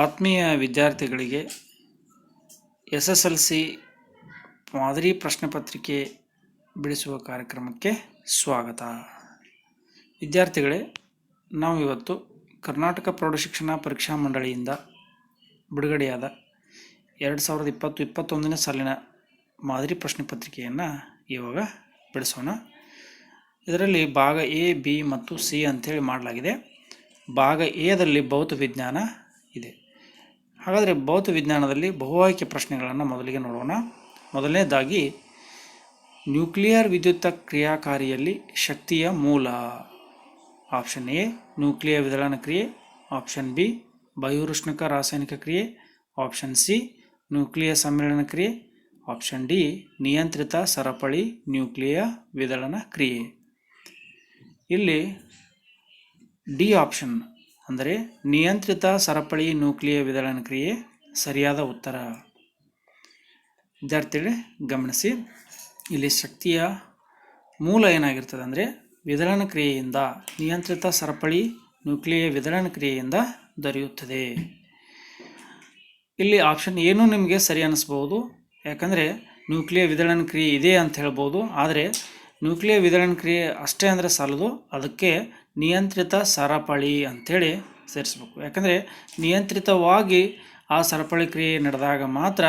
ಆತ್ಮೀಯ ವಿದ್ಯಾರ್ಥಿಗಳಿಗೆ S S L C ಮಾದರಿ ಪ್ರಶ್ನೆ ಪತ್ರಿಕೆ ಬಿಡಿಸುವ ಕಾರ್ಯಕ್ರಮಕ್ಕೆ ಸ್ವಾಗತ. ವಿದ್ಯಾರ್ಥಿಗಳೇ, ನಾವು ಇವತ್ತು ಕರ್ನಾಟಕ ಪ್ರೌಢಶಿಕ್ಷಣ ಪರೀಕ್ಷಾ ಮಂಡಳಿಯಿಂದ ಬಿಡುಗಡೆಯಾದ ಎರಡು ಸಾವಿರದ ಇಪ್ಪತ್ತು ಇಪ್ಪತ್ತೊಂದನೇ ಸಾಲಿನ ಮಾದರಿ ಪ್ರಶ್ನೆ ಪತ್ರಿಕೆಯನ್ನು ಇವಾಗ ಬಿಡಿಸೋಣ. ಇದರಲ್ಲಿ ಭಾಗ ಎ, ಬಿ ಮತ್ತು ಸಿ ಅಂಥೇಳಿ ಮಾಡಲಾಗಿದೆ. ಭಾಗ ಎದಲ್ಲಿ ಭೌತ ವಿಜ್ಞಾನ ಇದೆ. ಹಾಗಾದರೆ ಭೌತ ವಿಜ್ಞಾನದಲ್ಲಿ ಬಹು ಆಯ್ಕೆ ಪ್ರಶ್ನೆಗಳನ್ನು ಮೊದಲಿಗೆ ನೋಡೋಣ. ಮೊದಲನೇದಾಗಿ, ನ್ಯೂಕ್ಲಿಯರ್ ವಿದ್ಯುತ್ ಕ್ರಿಯಾಕಾರಿಯಲ್ಲಿ ಶಕ್ತಿಯ ಮೂಲ. ಆಪ್ಷನ್ ಎ, ನ್ಯೂಕ್ಲಿಯರ್ ವಿದಳನ ಕ್ರಿಯೆ. ಆಪ್ಷನ್ ಬಿ, ಬಯೋರುಷ್ಣಕ ರಾಸಾಯನಿಕ ಕ್ರಿಯೆ. ಆಪ್ಷನ್ ಸಿ ನ್ಯೂಕ್ಲಿಯರ್ ಸಮ್ಮೇಳನ ಕ್ರಿಯೆ. ಆಪ್ಷನ್ ಡಿ, ನಿಯಂತ್ರಿತ ಸರಪಳಿ ನ್ಯೂಕ್ಲಿಯರ್ ವಿದಳನ ಕ್ರಿಯೆ. ಇಲ್ಲಿ ಡಿ ಆಪ್ಷನ್ ಅಂದರೆ ನಿಯಂತ್ರಿತ ಸರಪಳಿ ನ್ಯೂಕ್ಲಿಯ ವಿದಳನ ಕ್ರಿಯೆ ಸರಿಯಾದ ಉತ್ತರ. ವಿದ್ಯಾರ್ಥಿಗಳೇ, ಗಮನಿಸಿ, ಇಲ್ಲಿ ಶಕ್ತಿಯ ಮೂಲ ಏನಾಗಿರ್ತದೆ ಅಂದರೆ ವಿದಳನ ಕ್ರಿಯೆಯಿಂದ, ನಿಯಂತ್ರಿತ ಸರಪಳಿ ನ್ಯೂಕ್ಲಿಯ ವಿದಳನ ಕ್ರಿಯೆಯಿಂದ ದೊರೆಯುತ್ತದೆ. ಇಲ್ಲಿ ಆಪ್ಷನ್ ಏನೂ ನಿಮಗೆ ಸರಿ ಅನ್ನಿಸ್ಬೋದು ಯಾಕಂದರೆ ನ್ಯೂಕ್ಲಿಯ ವಿದಳನ ಕ್ರಿಯೆ ಇದೆ ಅಂತ ಹೇಳ್ಬೋದು ಆದರೆ ನ್ಯೂಕ್ಲಿಯ ವಿದಳನ ಕ್ರಿಯೆ ಅಷ್ಟೇ ಅಂದರೆ ಸಾಲದು. ಅದಕ್ಕೆ ನಿಯಂತ್ರಿತ ಸರಪಳಿ ಅಂಥೇಳಿ ಸೇರಿಸ್ಬೇಕು. ಯಾಕಂದರೆ ನಿಯಂತ್ರಿತವಾಗಿ ಆ ಸರಪಳಿ ಕ್ರಿಯೆ ನಡೆದಾಗ ಮಾತ್ರ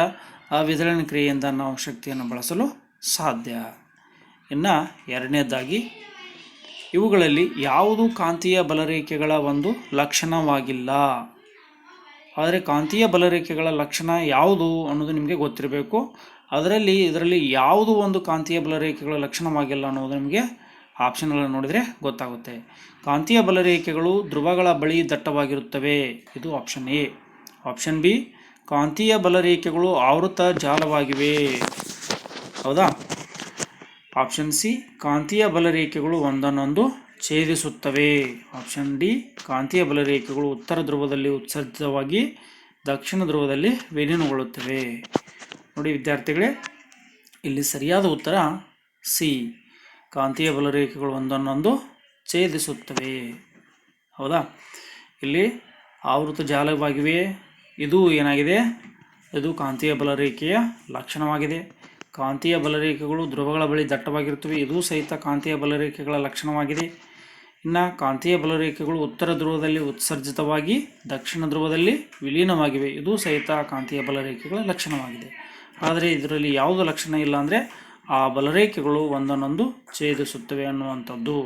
ಆ ವಿದಳನ ಕ್ರಿಯೆಯಿಂದ ನಾವು ಶಕ್ತಿಯನ್ನು ಬಳಸಲು ಸಾಧ್ಯ. ಇನ್ನು ಎರಡನೇದಾಗಿ, ಇವುಗಳಲ್ಲಿ ಯಾವುದು ಕಾಂತೀಯ ಬಲರೇಖೆಗಳ ಒಂದು ಲಕ್ಷಣವಾಗಿಲ್ಲ. ಆದರೆ ಕಾಂತೀಯ ಬಲರೇಖೆಗಳ ಲಕ್ಷಣ ಯಾವುದು ಅನ್ನೋದು ನಿಮಗೆ ಗೊತ್ತಿರಬೇಕು. ಅದರಲ್ಲಿ, ಇದರಲ್ಲಿ ಯಾವುದು ಒಂದು ಕಾಂತೀಯ ಬಲರೇಖೆಗಳ ಲಕ್ಷಣವಾಗಿಲ್ಲ ಅನ್ನೋದು ನಿಮಗೆ ಆಪ್ಷನ್ಗಳನ್ನು ನೋಡಿದರೆ ಗೊತ್ತಾಗುತ್ತೆ. ಕಾಂತೀಯ ಬಲರೇಖೆಗಳು ಧ್ರುವಗಳ ಬಳಿ ದಟ್ಟವಾಗಿರುತ್ತವೆ. ಇದು ಆಪ್ಷನ್ ಎ. ಆಪ್ಷನ್ ಬಿ, ಕಾಂತೀಯ ಬಲರೇಖೆಗಳು ಆವೃತ ಜಾಲವಾಗಿವೆ. ಹೌದಾ? ಆಪ್ಷನ್ ಸಿ, ಕಾಂತೀಯ ಬಲರೇಖೆಗಳು ಒಂದನ್ನೊಂದು ಛೇದಿಸುತ್ತವೆ. ಆಪ್ಷನ್ ಡಿ, ಕಾಂತೀಯ ಬಲರೇಖೆಗಳು ಉತ್ತರ ಧ್ರುವದಲ್ಲಿ ಉತ್ಸರ್ಜಿತವಾಗಿ ದಕ್ಷಿಣ ಧ್ರುವದಲ್ಲಿ ವಿಲೀನಗೊಳ್ಳುತ್ತವೆ. ನೋಡಿ ವಿದ್ಯಾರ್ಥಿಗಳೇ, ಇಲ್ಲಿ ಸರಿಯಾದ ಉತ್ತರ ಸಿ. ಕಾಂತೀಯ ಬಲರೇಖೆಗಳು ಒಂದನ್ನೊಂದು ಛೇದಿಸುತ್ತವೆ. ಹೌದಾ? ಇಲ್ಲಿ ಆವೃತ ಜಾಲವಾಗಿವೆ. ಇದು ಏನಾಗಿದೆ? ಇದು ಕಾಂತೀಯ ಬಲರೇಖೆಯ ಲಕ್ಷಣವಾಗಿದೆ. ಕಾಂತೀಯ ಬಲರೇಖೆಗಳು ಧ್ರುವಗಳ ಬಳಿ ದಟ್ಟವಾಗಿರುತ್ತವೆ. ಇದು ಸಹಿತ ಕಾಂತೀಯ ಬಲರೇಖೆಗಳ ಲಕ್ಷಣವಾಗಿದೆ. ಇನ್ನು ಕಾಂತೀಯ ಬಲರೇಖೆಗಳು ಉತ್ತರ ಧ್ರುವದಲ್ಲಿ ಉತ್ಸರ್ಜಿತವಾಗಿ ದಕ್ಷಿಣ ಧ್ರುವದಲ್ಲಿ ವಿಲೀನವಾಗಿವೆ. ಇದು ಸಹಿತ ಕಾಂತೀಯ ಬಲರೇಖೆಗಳ ಲಕ್ಷಣವಾಗಿದೆ. ಆದರೆ ಇದರಲ್ಲಿ ಯಾವುದು ಲಕ್ಷಣ ಇಲ್ಲ ಅಂದರೆ ಆ ಬಲರೇಖೆಗಳು ಒಂದನ್ನೊಂದು ಛೇದಿಸುತ್ತವೆ ಅನ್ನುವಂಥದ್ದು.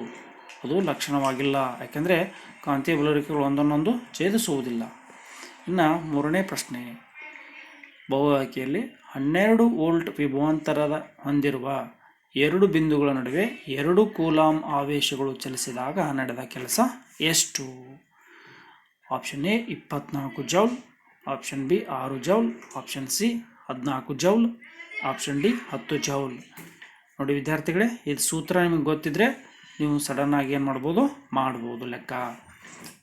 ಅದು ಲಕ್ಷಣವಾಗಿಲ್ಲ. ಯಾಕೆಂದರೆ ಕಾಂತೀಯ ಬಲರೇಖೆಗಳು ಒಂದನ್ನೊಂದು ಛೇದಿಸುವುದಿಲ್ಲ. ಇನ್ನು ಮೂರನೇ ಪ್ರಶ್ನೆ. ಬಹು ಆಯ್ಕೆಯಲ್ಲಿ ಹನ್ನೆರಡು ವೋಲ್ಟ್ ವಿಭವಾಂತರದ ಹೊಂದಿರುವ ಎರಡು ಬಿಂದುಗಳ ನಡುವೆ ಎರಡು ಕೂಲಾಂ ಆವೇಶಗಳು ಚಲಿಸಿದಾಗ ನಡೆದ ಕೆಲಸ ಎಷ್ಟು? ಆಪ್ಷನ್ ಎ ಇಪ್ಪತ್ನಾಲ್ಕು ಜೌಲ್, ಆಪ್ಷನ್ ಬಿ ಆರು ಜೌಲ್, ಆಪ್ಷನ್ ಸಿ ಹದಿನಾಲ್ಕು ಜೌಲ್ ಆಪ್ಷನ್ ಡಿ ಹತ್ತು ಜೌಲ್. ನೋಡಿ ವಿದ್ಯಾರ್ಥಿಗಳೇ ಇದು ಸೂತ್ರ ನಿಮಗೆ ಗೊತ್ತಿದ್ರೆ ನೀವು ಸಡನ್ನಾಗಿ ಏನು ಮಾಡ್ಬೋದು? ಮಾಡ್ಬೋದು ಲೆಕ್ಕ.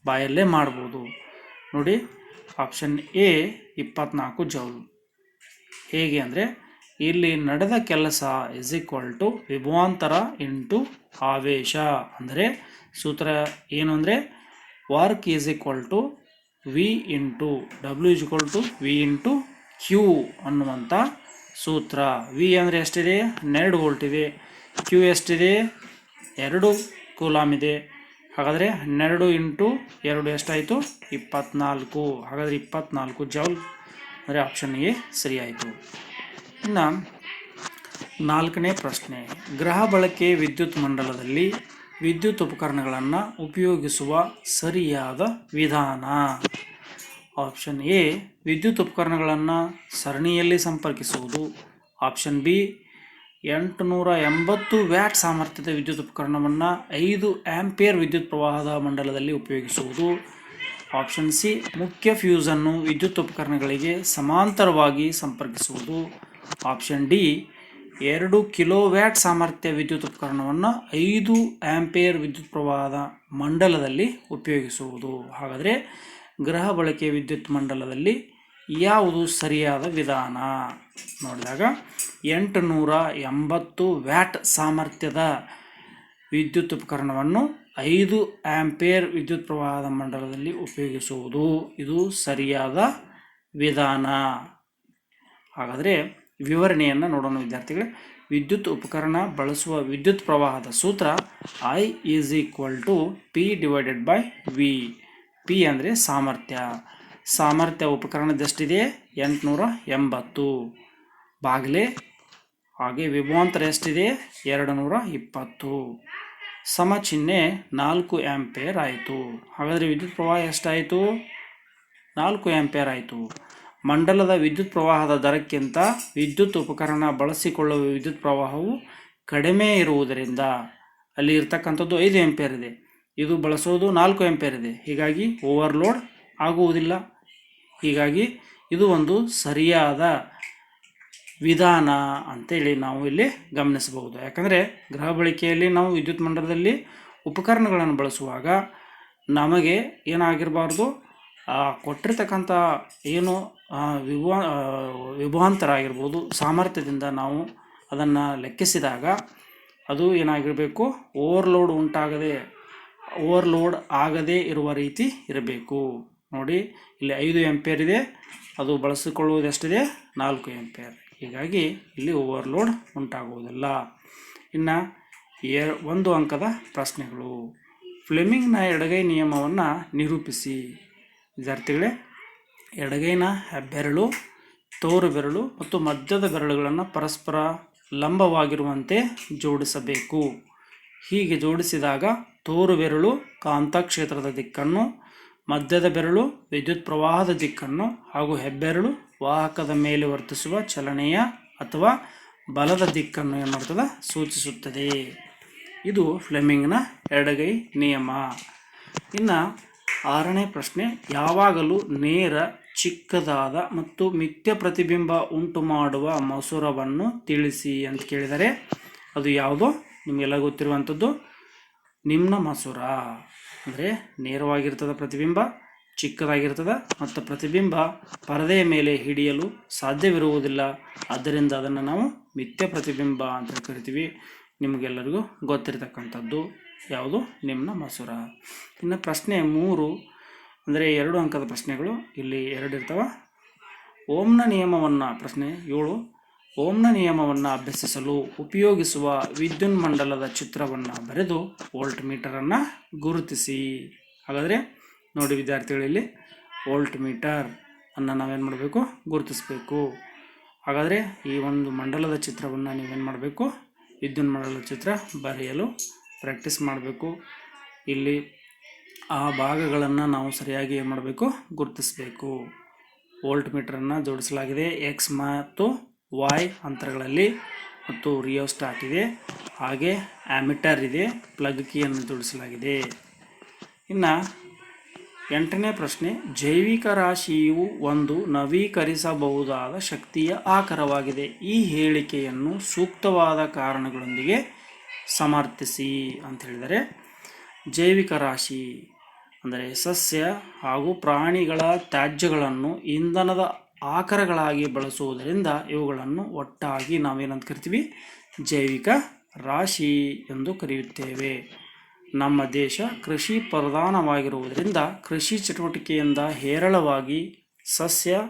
ಬಾಯಲ್ಲೇ ಮಾಡ್ಬೋದು. ನೋಡಿ ಆಪ್ಷನ್ ಎ ಇಪ್ಪತ್ನಾಲ್ಕು ಜೌಲ್. ಹೇಗೆ ಅಂದರೆ, ಇಲ್ಲಿ ನಡೆದ ಕೆಲಸ ಇಸ್ ಈಕ್ವಲ್ ಟು ವಿಭವಾಂತರ ಇಂಟು ಆವೇಶ. ಅಂದರೆ, ಸೂತ್ರ ಏನು ಅಂದರೆ work is equal to V into W is equal to V into Q ಅನ್ನುವಂಥ ಸೂತ್ರ. ವಿ ಅಂದರೆ ಎಷ್ಟಿದೆ? ಹನ್ನೆರಡು ವೋಲ್ಟ್ ಇದೆ. ಕ್ಯೂ ಎಷ್ಟಿದೆ? ಎರಡು ಕೂಲಾಮ್ ಇದೆ. ಹಾಗಾದರೆ ಹನ್ನೆರಡು ಇಂಟು ಎರಡು ಎಷ್ಟಾಯಿತು? ಇಪ್ಪತ್ನಾಲ್ಕು. ಹಾಗಾದರೆ ಇಪ್ಪತ್ನಾಲ್ಕು ಜೌಲ್ ಅಂದರೆ ಆಪ್ಷನ್ ಎ ಸರಿಯಾಯಿತು. ಇನ್ನು ನಾಲ್ಕನೇ ಪ್ರಶ್ನೆ. ಗ್ರಹ ಬಳಕೆ ವಿದ್ಯುತ್ ಮಂಡಲದಲ್ಲಿ ವಿದ್ಯುತ್ ಉಪಕರಣಗಳನ್ನು ಉಪಯೋಗಿಸುವ ಸರಿಯಾದ ವಿಧಾನ. ಆಪ್ಷನ್ ಎ, ವಿದ್ಯುತ್ ಉಪಕರಣಗಳನ್ನು ಸರಣಿಯಲ್ಲಿ ಸಂಪರ್ಕಿಸುವುದು. ಆಪ್ಷನ್ ಬಿ, ಎಂಟುನೂರ ಎಂಬತ್ತು ವ್ಯಾಟ್ ಸಾಮರ್ಥ್ಯದ ವಿದ್ಯುತ್ ಉಪಕರಣವನ್ನು ಐದು ಆ್ಯಂಪಿಯರ್ ವಿದ್ಯುತ್ ಪ್ರವಾಹದ ಮಂಡಲದಲ್ಲಿ ಉಪಯೋಗಿಸುವುದು. ಆಪ್ಷನ್ ಸಿ, ಮುಖ್ಯ ಫ್ಯೂಸನ್ನು ವಿದ್ಯುತ್ ಉಪಕರಣಗಳಿಗೆ ಸಮಾಂತರವಾಗಿ ಸಂಪರ್ಕಿಸುವುದು. ಆಪ್ಷನ್ ಡಿ, ಎರಡು ಕಿಲೋ ವ್ಯಾಟ್ ಸಾಮರ್ಥ್ಯ ವಿದ್ಯುತ್ ಉಪಕರಣವನ್ನು ಐದು ಆ್ಯಂಪಿಯರ್ ವಿದ್ಯುತ್ ಪ್ರವಾಹದ ಮಂಡಲದಲ್ಲಿ ಉಪಯೋಗಿಸುವುದು. ಹಾಗಾದರೆ ಗೃಹ ಬಳಕೆ ವಿದ್ಯುತ್ ಮಂಡಲದಲ್ಲಿ ಯಾವುದು ಸರಿಯಾದ ವಿಧಾನ? ನೋಡಿದಾಗ ಎಂಟುನೂರ ಎಂಬತ್ತು ವ್ಯಾಟ್ ಸಾಮರ್ಥ್ಯದ ವಿದ್ಯುತ್ ಉಪಕರಣವನ್ನು ಐದು ಆಂಪೇರ್ ವಿದ್ಯುತ್ ಪ್ರವಾಹದ ಮಂಡಲದಲ್ಲಿ ಉಪಯೋಗಿಸುವುದು. ಇದು ಸರಿಯಾದ ವಿಧಾನ. ಹಾಗಾದರೆ ವಿವರಣೆಯನ್ನು ನೋಡೋಣ ವಿದ್ಯಾರ್ಥಿಗಳೇ. ವಿದ್ಯುತ್ ಉಪಕರಣ ಬಳಸುವ ವಿದ್ಯುತ್ ಪ್ರವಾಹದ ಸೂತ್ರ I is equal to P divided by V P ಅಂದರೆ ಸಾಮರ್ಥ್ಯ. ಸಾಮರ್ಥ್ಯ ಉಪಕರಣದಷ್ಟಿದೆ ಎಂಟುನೂರ ಎಂಬತ್ತು. ಬಾಗಿಲೆ, ಹಾಗೆ ವಿಭವಾಂತರ ಎಷ್ಟಿದೆ ಎರಡು ನೂರ ಇಪ್ಪತ್ತು. ಸಮ ಚಿಹ್ನೆ ನಾಲ್ಕು ಆ್ಯಂಪೇರ್ ಆಯಿತು. ಹಾಗಾದರೆ ವಿದ್ಯುತ್ ಪ್ರವಾಹ ಎಷ್ಟಾಯಿತು? ನಾಲ್ಕು ಆ್ಯಂಪೇರ್ ಆಯಿತು. ಮಂಡಲದ ವಿದ್ಯುತ್ ಪ್ರವಾಹದ ದರಕ್ಕಿಂತ ವಿದ್ಯುತ್ ಉಪಕರಣ ಬಳಸಿಕೊಳ್ಳುವ ವಿದ್ಯುತ್ ಪ್ರವಾಹವು ಕಡಿಮೆ ಇರುವುದರಿಂದ ಅಲ್ಲಿ ಇರ್ತಕ್ಕಂಥದ್ದು ಐದು ಆಂಪೇರ್ ಇದೆ. ಇದು ಬಳಸೋದು ನಾಲ್ಕು ಎಂಪೇರ್ ಇದೆ. ಹೀಗಾಗಿ ಓವರ್ಲೋಡ್ ಆಗುವುದಿಲ್ಲ. ಹೀಗಾಗಿ ಇದು ಒಂದು ಸರಿಯಾದ ವಿಧಾನ ಅಂತೇಳಿ ನಾವು ಇಲ್ಲಿ ಗಮನಿಸಬಹುದು. ಯಾಕಂದರೆ ಗೃಹ ಬಳಕೆಯಲ್ಲಿ ನಾವು ವಿದ್ಯುತ್ ಮಂಡಲದಲ್ಲಿ ಉಪಕರಣಗಳನ್ನು ಬಳಸುವಾಗ ನಮಗೆ ಏನಾಗಿರಬಾರ್ದು? ಕೊಟ್ಟಿರ್ತಕ್ಕಂಥ ಏನು ವಿಭಾ ವಿಭಾಂತರ ಆಗಿರ್ಬೋದು ಸಾಮರ್ಥ್ಯದಿಂದ ನಾವು ಅದನ್ನು ಲೆಕ್ಕಿಸಿದಾಗ ಅದು ಏನಾಗಿರಬೇಕು? ಓವರ್ಲೋಡ್ ಉಂಟಾಗದೆ ಓವರ್ಲೋಡ್ ಆಗದೇ ಇರುವ ರೀತಿ ಇರಬೇಕು. ನೋಡಿ, ಇಲ್ಲಿ ಐದು ಎಂಪೇರ್ ಇದೆ. ಅದು ಬಳಸಿಕೊಳ್ಳುವುದೆಷ್ಟಿದೆ? ನಾಲ್ಕು ಎಂಪೇರ್ ಹೀಗಾಗಿ ಇಲ್ಲಿ ಓವರ್ಲೋಡ್ ಉಂಟಾಗುವುದಿಲ್ಲ. ಇನ್ನು ಎ ಒಂದು ಅಂಕದ ಪ್ರಶ್ನೆಗಳು. ಫ್ಲೆಮಿಂಗ್ನ ಎಡಗೈ ನಿಯಮವನ್ನು ನಿರೂಪಿಸಿ. ವಿದ್ಯಾರ್ಥಿಗಳೇ, ಎಡಗೈನ ಬೆರಳು, ತೋರು ಬೆರಳು ಮತ್ತು ಮಧ್ಯದ ಬೆರಳುಗಳನ್ನು ಪರಸ್ಪರ ಲಂಬವಾಗಿರುವಂತೆ ಜೋಡಿಸಬೇಕು. ಹೀಗೆ ಜೋಡಿಸಿದಾಗ ತೋರು ಬೆರಳು ಕಾಂತಕ್ಷೇತ್ರದ ದಿಕ್ಕನ್ನು, ಮಧ್ಯದ ಬೆರಳು ವಿದ್ಯುತ್ ಪ್ರವಾಹದ ದಿಕ್ಕನ್ನು ಹಾಗೂ ಹೆಬ್ಬೆರಳು ವಾಹಕದ ಮೇಲೆ ವರ್ತಿಸುವ ಚಲನೆಯ ಅಥವಾ ಬಲದ ದಿಕ್ಕನ್ನು ಏನು ಮಾಡ್ತದೆ? ಸೂಚಿಸುತ್ತದೆ. ಇದು ಫ್ಲೆಮಿಂಗ್ನ ಎಡಗೈ ನಿಯಮ. ಇನ್ನು ಆರನೇ ಪ್ರಶ್ನೆ, ಯಾವಾಗಲೂ ನೇರ, ಚಿಕ್ಕದಾದ ಮತ್ತು ಮಿಥ್ಯ ಪ್ರತಿಬಿಂಬ ಉಂಟು ಮಾಡುವ ಮಸೂರವನ್ನು ತಿಳಿಸಿ ಅಂತ ಕೇಳಿದರೆ ಅದು ಯಾವುದೋ? ನಿಮಗೆಲ್ಲ ಗೊತ್ತಿರುವಂಥದ್ದು ನಿಮ್ನ ಮಸೂರ. ಅಂದರೆ ನೇರವಾಗಿರ್ತದ ಪ್ರತಿಬಿಂಬ, ಚಿಕ್ಕದಾಗಿರ್ತದ ಮತ್ತು ಪ್ರತಿಬಿಂಬ ಪರದೆಯ ಮೇಲೆ ಹಿಡಿಯಲು ಸಾಧ್ಯವಿರುವುದಿಲ್ಲ. ಆದ್ದರಿಂದ ಅದನ್ನು ನಾವು ಮಿಥ್ಯ ಪ್ರತಿಬಿಂಬ ಅಂತ ಕರಿತೀವಿ. ನಿಮಗೆಲ್ಲರಿಗೂ ಗೊತ್ತಿರತಕ್ಕಂಥದ್ದು ಯಾವುದು? ನಿಮ್ನ ಮಸೂರ. ಇನ್ನು ಪ್ರಶ್ನೆ ಮೂರು. ಅಂದರೆ ಎರಡು ಅಂಕದ ಪ್ರಶ್ನೆಗಳು. ಇಲ್ಲಿ ಎರಡು ಇರ್ತವೆ. ಓಮ್ನ ನಿಯಮವನ್ನು ಪ್ರಶ್ನೆ ಏಳು. ಓಮ್ನ ನಿಯಮವನ್ನು ಅಭ್ಯಸಿಸಲು ಉಪಯೋಗಿಸುವ ವಿದ್ಯುನ್ಮಂಡಲದ ಚಿತ್ರವನ್ನು ಬರೆದು ವೋಲ್ಟ್ ಮೀಟರನ್ನು ಗುರುತಿಸಿ. ಹಾಗಾದರೆ ನೋಡಿ ವಿದ್ಯಾರ್ಥಿಗಳಲ್ಲಿ ವೋಲ್ಟ್ ಮೀಟರ್ ಅನ್ನು ನಾವೇನು ಮಾಡಬೇಕು? ಗುರುತಿಸಬೇಕು. ಹಾಗಾದರೆ ಈ ಒಂದು ಮಂಡಲದ ಚಿತ್ರವನ್ನು ನೀವೇನು ಮಾಡಬೇಕು? ವಿದ್ಯುನ್ಮಂಡಲದ ಚಿತ್ರ ಬರೆಯಲು ಪ್ರಾಕ್ಟೀಸ್ ಮಾಡಬೇಕು. ಇಲ್ಲಿ ಆ ಭಾಗಗಳನ್ನು ನಾವು ಸರಿಯಾಗಿ ಏನು ಮಾಡಬೇಕು? ಗುರುತಿಸಬೇಕು. ವೋಲ್ಟ್ ಮೀಟರನ್ನು ಜೋಡಿಸಲಾಗಿದೆ. ಎಕ್ಸ್ ಮತ್ತು ವಾಯ್ ಅಂತರಗಳಲ್ಲಿ ಮತ್ತು ರಿಯೋಸ್ಟಾಟ್ ಇದೆ. ಹಾಗೆ ಆಮಿಟರ್ ಇದೆ. ಪ್ಲಗ್ ಕೀಯನ್ನು ಜೋಡಿಸಲಾಗಿದೆ. ಇನ್ನು ಎಂಟನೇ ಪ್ರಶ್ನೆ, ಜೈವಿಕ ರಾಶಿಯು ಒಂದು ನವೀಕರಿಸಬಹುದಾದ ಶಕ್ತಿಯ ಆಕರವಾಗಿದೆ. ಈ ಹೇಳಿಕೆಯನ್ನು ಸೂಕ್ತವಾದ ಕಾರಣಗಳೊಂದಿಗೆ ಸಮರ್ಥಿಸಿ ಅಂತ ಹೇಳಿದರೆ, ಜೈವಿಕ ರಾಶಿ ಅಂದರೆ ಸಸ್ಯ ಹಾಗೂ ಪ್ರಾಣಿಗಳ ತ್ಯಾಜ್ಯಗಳನ್ನು ಇಂಧನದ ಆಕರಗಳಾಗಿ ಬಳಸುವುದರಿಂದ ಇವುಗಳನ್ನು ಒಟ್ಟಾಗಿ ನಾವೇನಂತ ಕರಿತೀವಿ? ಜೈವಿಕ ರಾಶಿ ಎಂದು ಕರೆಯುತ್ತೇವೆ. ನಮ್ಮ ದೇಶ ಕೃಷಿ ಪ್ರಧಾನವಾಗಿರುವುದರಿಂದ ಕೃಷಿ ಚಟುವಟಿಕೆಯಿಂದ ಹೇರಳವಾಗಿ ಸಸ್ಯ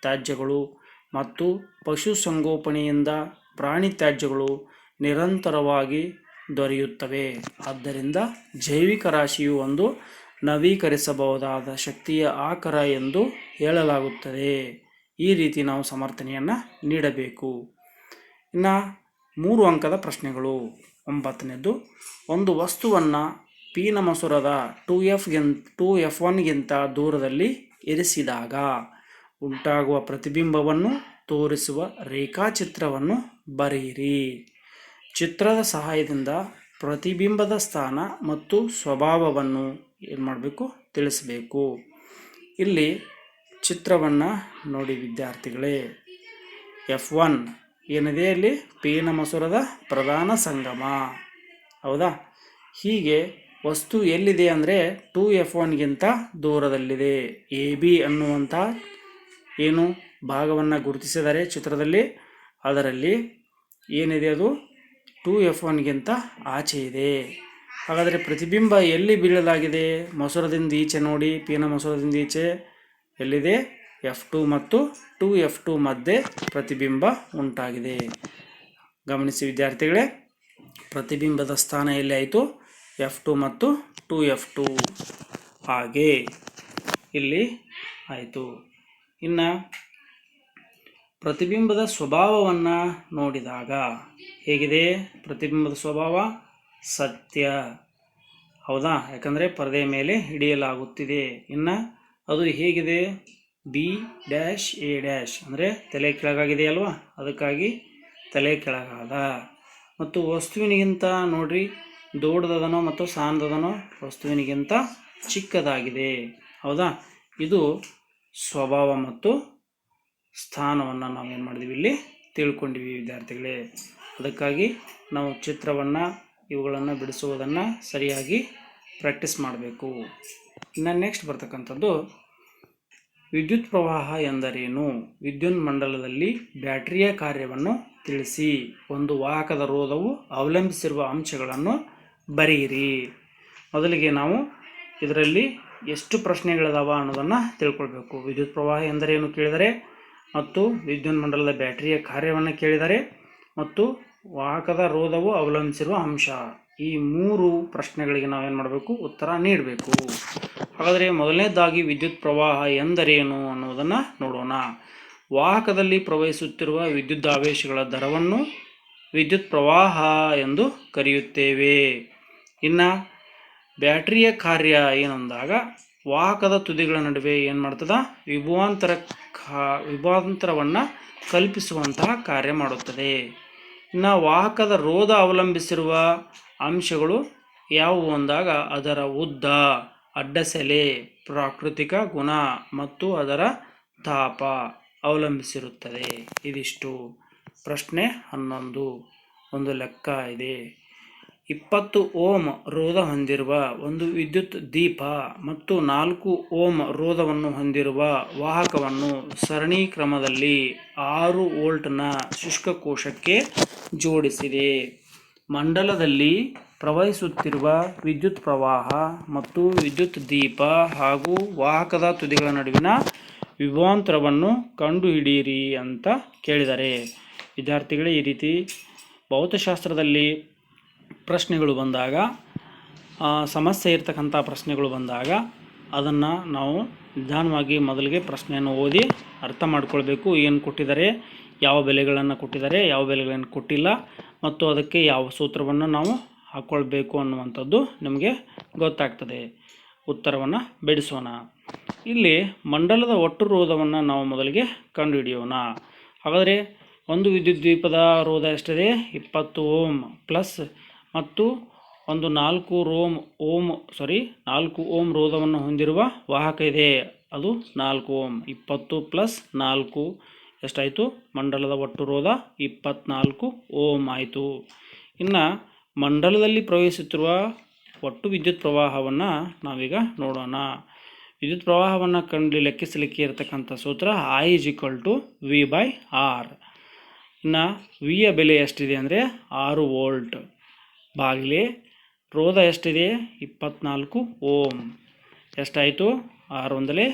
ತ್ಯಾಜ್ಯಗಳು ಮತ್ತು ಪಶುಸಂಗೋಪನೆಯಿಂದ ಪ್ರಾಣಿ ತ್ಯಾಜ್ಯಗಳು ನಿರಂತರವಾಗಿ ದೊರೆಯುತ್ತವೆ. ಆದ್ದರಿಂದ ಜೈವಿಕ ರಾಶಿಯು ಒಂದು ನವೀಕರಿಸಬಹುದಾದ ಶಕ್ತಿಯ ಆಕರ ಎಂದು ಹೇಳಲಾಗುತ್ತದೆ. ಈ ರೀತಿ ನಾವು ಸಮರ್ಥನೆಯನ್ನು ನೀಡಬೇಕು. ಇನ್ನು ಮೂರು ಅಂಕದ ಪ್ರಶ್ನೆಗಳು. ಒಂಬತ್ತನೇದು ಒಂದು ವಸ್ತುವನ್ನು ಪಿ ನಮಸುರದ ಟು ಎಫ್ಗಿಂತ ಟು ಎಫ್ ಒನ್ಗಿಂತ ದೂರದಲ್ಲಿ ಇರಿಸಿದಾಗ ಉಂಟಾಗುವ ಪ್ರತಿಬಿಂಬವನ್ನು ತೋರಿಸುವ ರೇಖಾಚಿತ್ರವನ್ನು ಬರೆಯಿರಿ. ಚಿತ್ರದ ಸಹಾಯದಿಂದ ಪ್ರತಿಬಿಂಬದ ಸ್ಥಾನ ಮತ್ತು ಸ್ವಭಾವವನ್ನು ಏನು ಮಾಡಬೇಕು ತಿಳಿಸಬೇಕು. ಇಲ್ಲಿ ಚಿತ್ರವನ್ನು ನೋಡಿ ವಿದ್ಯಾರ್ಥಿಗಳೇ. ಎಫ್ ಒನ್ ಏನಿದೆ ಅಲ್ಲಿ ಪೀನ ಮಸೂರದ ಪ್ರಧಾನ ಸಂಗಮ. ಹೌದಾ? ಹೀಗೆ ವಸ್ತು ಎಲ್ಲಿದೆ ಅಂದರೆ ಟೂ ಎಫ್ ಒನ್ಗಿಂತ ದೂರದಲ್ಲಿದೆ. ಎ ಬಿ ಅನ್ನುವಂಥ ಏನು ಭಾಗವನ್ನು ಗುರುತಿಸಿದರೆ ಚಿತ್ರದಲ್ಲಿ? ಅದರಲ್ಲಿ ಏನಿದೆ ಅದು? ಟೂ ಎಫ್ ಒನ್ಗಿಂತ ಆಚೆ ಇದೆ. ಹಾಗಾದರೆ ಪ್ರತಿಬಿಂಬ ಎಲ್ಲಿ ಬೀಳಲಾಗಿದೆ? ಮಸೂರದಿಂದ ಈಚೆ ನೋಡಿ ಪೀನ ಮಸೂರದಿಂದ ಈಚೆ. ಎಲ್ಲಿದೆ? ಎಫ್ ಟು ಮತ್ತು ಟು ಎಫ್ ಟು ಮಧ್ಯೆ ಪ್ರತಿಬಿಂಬ ಉಂಟಾಗಿದೆ. ಗಮನಿಸಿ ವಿದ್ಯಾರ್ಥಿಗಳೇ, ಪ್ರತಿಬಿಂಬದ ಸ್ಥಾನ ಎಲ್ಲಿ ಆಯಿತು? ಎಫ್ ಟು ಮತ್ತು ಟು ಎಫ್ ಟು ಹಾಗೆ ಇಲ್ಲಿ ಆಯಿತು. ಇನ್ನು ಪ್ರತಿಬಿಂಬದ ಸ್ವಭಾವವನ್ನು ನೋಡಿದಾಗ ಹೇಗಿದೆ? ಪ್ರತಿಬಿಂಬದ ಸ್ವಭಾವ ಸತ್ಯ. ಹೌದಾ? ಯಾಕಂದರೆ ಪರದೆಯ ಮೇಲೆ ಹಿಡಿಯಲಾಗುತ್ತಿದೆ. ಇನ್ನು ಅದು ಹೇಗಿದೆ? B dash A dash. ಅಂದರೆ ತಲೆ ಕೆಳಗಾಗಿದೆ ಅಲ್ವಾ? ಅದಕ್ಕಾಗಿ ತಲೆ ಕೆಳಗಾದ. ಮತ್ತು ವಸ್ತುವಿನಿಗಿಂತ ನೋಡ್ರಿ, ದೊಡ್ಡದದನೋ ಮತ್ತು ಸಣ್ಣದದನೋ ವಸ್ತುವಿನಿಗಿಂತ ಚಿಕ್ಕದಾಗಿದೆ. ಹೌದಾ? ಇದು ಸ್ವಭಾವ ಮತ್ತು ಸ್ಥಾನವನ್ನು ನಾವು ಏನು ಮಾಡಿದ್ವಿ ಇಲ್ಲಿ ತಿಳ್ಕೊಂಡಿವಿ ವಿದ್ಯಾರ್ಥಿಗಳೇ. ಅದಕ್ಕಾಗಿ ನಾವು ಚಿತ್ರವನ್ನು ಇವುಗಳನ್ನು ಬಿಡಿಸುವುದನ್ನು ಸರಿಯಾಗಿ ಪ್ರಾಕ್ಟೀಸ್ ಮಾಡಬೇಕು. ಇನ್ನು ನೆಕ್ಸ್ಟ್ ಬರ್ತಕ್ಕಂಥದ್ದು ವಿದ್ಯುತ್ ಪ್ರವಾಹ ಎಂದರೇನು? ವಿದ್ಯುನ್ ಮಂಡಲದಲ್ಲಿ ಬ್ಯಾಟರಿಯ ಕಾರ್ಯವನ್ನು ತಿಳಿಸಿ. ಒಂದು ವಾಹಕದ ರೋಧವು ಅವಲಂಬಿಸಿರುವ ಅಂಶಗಳನ್ನು ಬರೆಯಿರಿ. ಮೊದಲಿಗೆ ನಾವು ಇದರಲ್ಲಿ ಎಷ್ಟು ಪ್ರಶ್ನೆಗಳಿದಾವ ಅನ್ನೋದನ್ನು ತಿಳ್ಕೊಳ್ಬೇಕು. ವಿದ್ಯುತ್ ಪ್ರವಾಹ ಎಂದರೇನು ಕೇಳಿದರೆ? ಮತ್ತು ವಿದ್ಯುನ್ ಮಂಡಲದ ಬ್ಯಾಟರಿಯ ಕಾರ್ಯವನ್ನು ಕೇಳಿದರೆ? ಮತ್ತು ವಾಹಕದ ರೋಧವು ಅವಲಂಬಿಸಿರುವ ಅಂಶ. ಈ ಮೂರು ಪ್ರಶ್ನೆಗಳಿಗೆ ನಾವೇನು ಮಾಡಬೇಕು? ಉತ್ತರ ನೀಡಬೇಕು. ಹಾಗಾದರೆ ಮೊದಲನೇದಾಗಿ ವಿದ್ಯುತ್ ಪ್ರವಾಹ ಎಂದರೇನು ಅನ್ನೋದನ್ನು ನೋಡೋಣ. ವಾಹಕದಲ್ಲಿ ಪ್ರವಹಿಸುತ್ತಿರುವ ವಿದ್ಯುದಾವೇಶಗಳ ದರವನ್ನು ವಿದ್ಯುತ್ ಪ್ರವಾಹ ಎಂದು ಕರೆಯುತ್ತೇವೆ. ಇನ್ನು ಬ್ಯಾಟ್ರಿಯ ಕಾರ್ಯ ಏನಂದಾಗ ವಾಹಕದ ತುದಿಗಳ ನಡುವೆ ಏನು ಮಾಡ್ತದ? ವಿಭವಾಂತರ ಕಾ ವಿಭವಾಂತರವನ್ನು ಕಲ್ಪಿಸುವಂತಹ ಕಾರ್ಯ ಮಾಡುತ್ತದೆ. ಇನ್ನು ವಾಹಕದ ರೋಧ ಅವಲಂಬಿಸಿರುವ ಅಂಶಗಳು ಯಾವುವು ಅಂದಾಗ ಅದರ ಉದ್ದ. ಅಡ್ಡಸೆಲೆ, ಪ್ರಾಕೃತಿಕ ಗುಣ ಮತ್ತು ಅದರ ತಾಪ ಅವಲಂಬಿಸಿರುತ್ತದೆ. ಇದಿಷ್ಟು. ಪ್ರಶ್ನೆ ಹನ್ನೊಂದು. ಒಂದು ಲೆಕ್ಕ ಇದೆ. ಇಪ್ಪತ್ತು ಓಮ್ ರೋಧ ಹೊಂದಿರುವ ಒಂದು ವಿದ್ಯುತ್ ದೀಪ ಮತ್ತು ನಾಲ್ಕು ಓಮ್ ರೋಧವನ್ನು ಹೊಂದಿರುವ ವಾಹಕವನ್ನು ಸರಣಿ ಕ್ರಮದಲ್ಲಿ ಆರು ವೋಲ್ಟ್ನ ಶುಷ್ಕ ಕೋಶಕ್ಕೆ ಜೋಡಿಸಿದೆ. ಮಂಡಲದಲ್ಲಿ ಪ್ರವಹಿಸುತ್ತಿರುವ ವಿದ್ಯುತ್ ಪ್ರವಾಹ ಮತ್ತು ವಿದ್ಯುತ್ ದೀಪ ಹಾಗೂ ವಾಹಕದ ತುದಿಗಳ ನಡುವಿನ ವಿಭವಾಂತರವನ್ನು ಕಂಡುಹಿಡಿಯಿರಿ ಅಂತ ಕೇಳಿದರೆ. ವಿದ್ಯಾರ್ಥಿಗಳೇ, ಈ ರೀತಿ ಭೌತಶಾಸ್ತ್ರದಲ್ಲಿ ಪ್ರಶ್ನೆಗಳು ಬಂದಾಗ ಸಮಸ್ಯೆ ಇರ್ತಕ್ಕಂಥ ಪ್ರಶ್ನೆಗಳು ಬಂದಾಗ ಅದನ್ನು ನಾವು ನಿಧಾನವಾಗಿ ಮೊದಲಿಗೆ ಪ್ರಶ್ನೆಯನ್ನು ಓದಿ ಅರ್ಥ ಮಾಡಿಕೊಳ್ಬೇಕು. ಏನು ಕೊಟ್ಟಿದ್ದಾರೆ, ಯಾವ ಬೆಲೆಗಳನ್ನು ಕೊಟ್ಟಿದ್ದಾರೆ, ಯಾವ ಬೆಲೆಗಳನ್ನು ಕೊಟ್ಟಿಲ್ಲ, ಮತ್ತು ಅದಕ್ಕೆ ಯಾವ ಸೂತ್ರವನ್ನು ನಾವು ಹಾಕ್ಕೊಳ್ಬೇಕು ಅನ್ನುವಂಥದ್ದು ನಿಮಗೆ ಗೊತ್ತಾಗ್ತದೆ. ಉತ್ತರವನ್ನು ಬಿಡಿಸೋಣ. ಇಲ್ಲಿ ಮಂಡಲದ ಒಟ್ಟು ರೋಧವನ್ನು ನಾವು ಮೊದಲಿಗೆ ಕಂಡುಹಿಡಿಯೋಣ. ಹಾಗಾದರೆ ಒಂದು ವಿದ್ಯುತ್ ದ್ವೀಪದ ರೋಧ ಎಷ್ಟಿದೆ? ಇಪ್ಪತ್ತು ಓಮ್ ಪ್ಲಸ್ ಮತ್ತು ಒಂದು ನಾಲ್ಕು ರೋಮ್ ಓಮ್ ಸಾರಿ ನಾಲ್ಕು ಓಮ್ ರೋಧವನ್ನು ಹೊಂದಿರುವ ವಾಹಕ ಇದೆ. ಅದು ನಾಲ್ಕು ಓಮ್, ಇಪ್ಪತ್ತು ಪ್ಲಸ್ ನಾಲ್ಕು. ಎಷ್ಟಾಯಿತು? ಮಂಡಲದ ಒಟ್ಟು ರೋಧ ಇಪ್ಪತ್ನಾಲ್ಕು ಓಮ್ ಆಯಿತು. ಇನ್ನು ಮಂಡಲದಲ್ಲಿ ಪ್ರವೇಶಿಸುತ್ತಿರುವ ಒಟ್ಟು ವಿದ್ಯುತ್ ಪ್ರವಾಹವನ್ನು ನಾವೀಗ ನೋಡೋಣ. ವಿದ್ಯುತ್ ಪ್ರವಾಹವನ್ನು ಕಂಡು ಲೆಕ್ಕಿಸಲಿಕ್ಕೆ ಇರತಕ್ಕಂಥ ಸೂತ್ರ I is equal to V by R ಇನ್ನು ವಿಯ ಬೆಲೆ ಎಷ್ಟಿದೆ ಅಂದರೆ ಆರು ವೋಲ್ಟ್. ಬಾಗಿಲೆ ರೋಧ ಎಷ್ಟಿದೆ? ಇಪ್ಪತ್ನಾಲ್ಕು ಓಮ್. ಎಷ್ಟಾಯಿತು? ಆರು ಒಂದಲೇ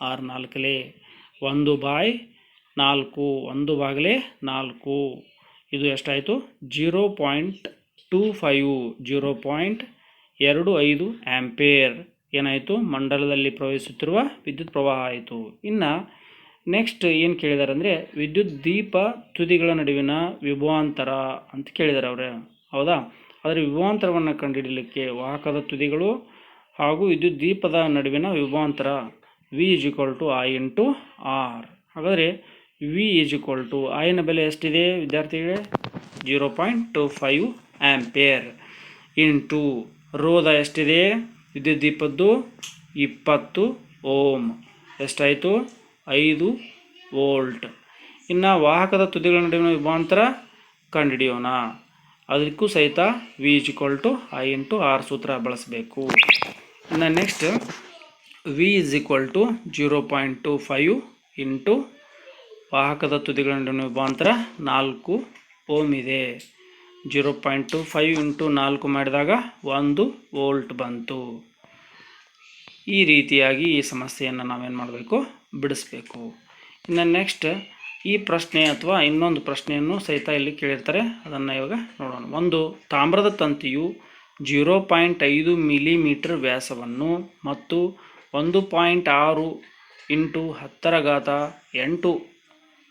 ಆರು ನಾಲ್ಕಲೆ. ಒಂದು ಬಾಯ್ ನಾಲ್ಕು. ಒಂದು ಬಾಗಿಲೆ ನಾಲ್ಕು. ಇದು ಎಷ್ಟಾಯಿತು? Zero point two five zero point ಎರಡು ಐದು ಆ್ಯಂಪೇರ್ ಏನಾಯಿತು? ಮಂಡಲದಲ್ಲಿ ಪ್ರವಹಿಸುತ್ತಿರುವ ವಿದ್ಯುತ್ ಪ್ರವಾಹ ಆಯಿತು. ಇನ್ನು ನೆಕ್ಸ್ಟ್ ಏನು ಕೇಳಿದಾರೆ ಅಂದರೆ ವಿದ್ಯುತ್ ದೀಪ ತುದಿಗಳ ನಡುವಿನ ವಿಭವಾಂತರ ಅಂತ ಕೇಳಿದ್ದಾರೆ ಅವರು. ಹೌದಾ? ಅದರ ವಿಭವಾಂತರವನ್ನು ಕಂಡುಹಿಡಲಿಕ್ಕೆ ವಾಹಕದ ತುದಿಗಳು ಹಾಗೂ ವಿದ್ಯುತ್ ದೀಪದ ನಡುವಿನ ವಿಭವಾಂತರ V is equal to I into R ಹಾಗಾದರೆ ವಿ ಇಸ್ ಈಕ್ವಲ್ ಟು ಐನ ಬೆಲೆ ಎಷ್ಟಿದೆ ವಿದ್ಯಾರ್ಥಿಗಳೇ? Zero point two five ampere into ರೋಧ ಎಷ್ಟಿದೆ? ವಿದ್ಯುತ್ ದೀಪದ್ದು ಇಪ್ಪತ್ತು ಓಮ್. ಎಷ್ಟಾಯಿತು? ಐದು ವೋಲ್ಟ್. ಇನ್ನು ವಾಹಕದ ತುದಿಗಳ ನಡುವಿನ ವಿಭಾಂತರ ಕಂಡುಹಿಡಿಯೋಣ. ಅದಕ್ಕೂ ಸಹಿತ V is to I into R ಸೂತ್ರ ಬಳಸಬೇಕು. ಇನ್ನು next V is equal to zero point two five into ವಾಹಕದ ತುದಿಗಳ ನಡುವಿನ ವಿಭಾಂತರ ನಾಲ್ಕು ಓಮ್ ಇದೆ. Zero point two five into ನಾಲ್ಕು ಮಾಡಿದಾಗ ಒಂದು ವೋಲ್ಟ್ ಬಂತು. ಈ ರೀತಿಯಾಗಿ ಈ ಸಮಸ್ಯೆಯನ್ನು ನಾವೇನು ಮಾಡಬೇಕು? ಬಿಡಿಸ್ಬೇಕು. ಇನ್ನು ನೆಕ್ಸ್ಟ್ ಈ ಪ್ರಶ್ನೆ ಅಥವಾ ಇನ್ನೊಂದು ಪ್ರಶ್ನೆಯನ್ನು ಸಹಿತ ಇಲ್ಲಿ ಕೇಳಿರ್ತಾರೆ. ಅದನ್ನು ಇವಾಗ ನೋಡೋಣ. ಒಂದು, ತಾಮ್ರದ ತಂತಿಯು ಜೀರೋ ಪಾಯಿಂಟ್ ಐದು ಮಿಲಿಮೀಟರ್ ವ್ಯಾಸವನ್ನು ಮತ್ತು ಒಂದು ಪಾಯಿಂಟ್ ಆರು ಇಂಟು ಹತ್ತರ ಘಾತ ಎಂಟು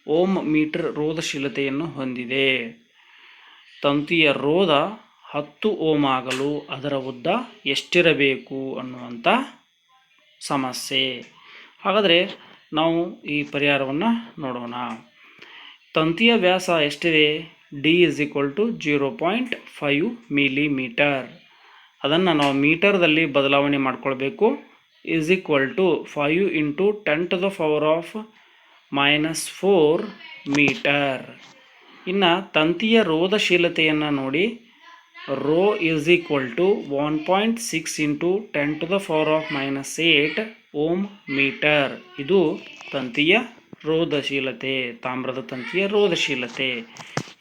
ಓಮ್ ಮೀಟರ್ ರೋಧಶೀಲತೆಯನ್ನು ಹೊಂದಿದೆ. ತಂತಿಯ ರೋಧ ಹತ್ತು ಓಮ್ ಆಗಲು ಅದರ ಉದ್ದ ಎಷ್ಟಿರಬೇಕು ಅನ್ನುವಂಥ ಸಮಸ್ಯೆ. ಹಾಗಾದರೆ ನಾವು ಈ ಪರಿಹಾರವನ್ನು ನೋಡೋಣ. ತಂತಿಯ ವ್ಯಾಸ ಎಷ್ಟಿದೆ? D is equal to zero point five millimetre ಅದನ್ನು ನಾವು ಮೀಟರ್ದಲ್ಲಿ ಬದಲಾವಣೆ ಮಾಡ್ಕೊಳ್ಬೇಕು. Is equal to five into ten to the power of minus four metre ಇನ್ನು ತಂತಿಯ ರೋಧಶೀಲತೆಯನ್ನು ನೋಡಿ. Rho is equal to one point six into ten to the four of minus eight ohm metre. ಇದು ತಂತಿಯ ರೋಧಶೀಲತೆ, ತಾಮ್ರದ ತಂತಿಯ ರೋಧಶೀಲತೆ.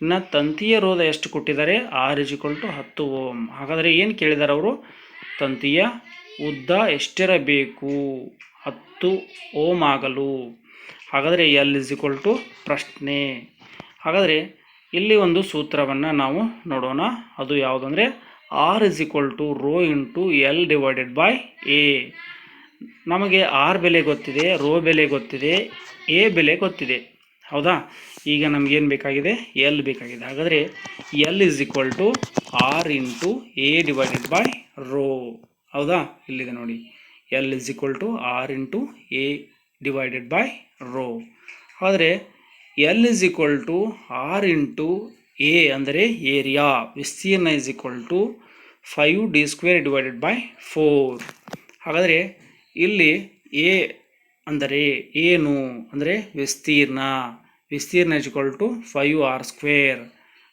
ಇನ್ನು ತಂತಿಯ ರೋಧ ಎಷ್ಟು ಕೊಟ್ಟಿದ್ದಾರೆ? ಆರ್ ಇಸ್ ಈಕ್ವಲ್ ಟು ಹತ್ತು ಓಮ್. ಹಾಗಾದರೆ ಏನು ಕೇಳಿದ್ದಾರೆ ಅವರು? ತಂತಿಯ ಉದ್ದ ಎಷ್ಟಿರಬೇಕು? ಹತ್ತು ಓಮ್ ಆಗಲು. ಹಾಗಾದರೆ ಎಲ್ ಇಸ್ ಈಕ್ವಲ್ ಟು ಪ್ರಶ್ನೆ. ಹಾಗಾದರೆ ಇಲ್ಲಿ ಒಂದು ಸೂತ್ರವನ್ನು ನಾವು ನೋಡೋಣ. ಅದು ಯಾವುದಂದರೆ R is equal to rho into L divided by A ನಮಗೆ ಆರ್ ಬೆಲೆ ಗೊತ್ತಿದೆ ರೋ ಬೆಲೆ ಗೊತ್ತಿದೆ ಎ ಬೆಲೆ ಗೊತ್ತಿದೆ. ಹೌದಾ? ಈಗ ನಮಗೇನು ಬೇಕಾಗಿದೆ? ಎಲ್ ಬೇಕಾಗಿದೆ. ಹಾಗಾದರೆ L is equal to R into A divided by rho ಹೌದಾ? ಇಲ್ಲಿದೆ ನೋಡಿ. L is equal to R into A divided by rho ಆದರೆ L is equal to R into A ಅಂದರೆ ಏರಿಯಾ ವಿಸ್ತೀರ್ಣ is equal to five D square divided by four ಹಾಗಾದರೆ ಇಲ್ಲಿ A ಅಂದರೆ ಏನು ಅಂದರೆ ವಿಸ್ತೀರ್ಣ. ವಿಸ್ತೀರ್ಣ is equal to five R square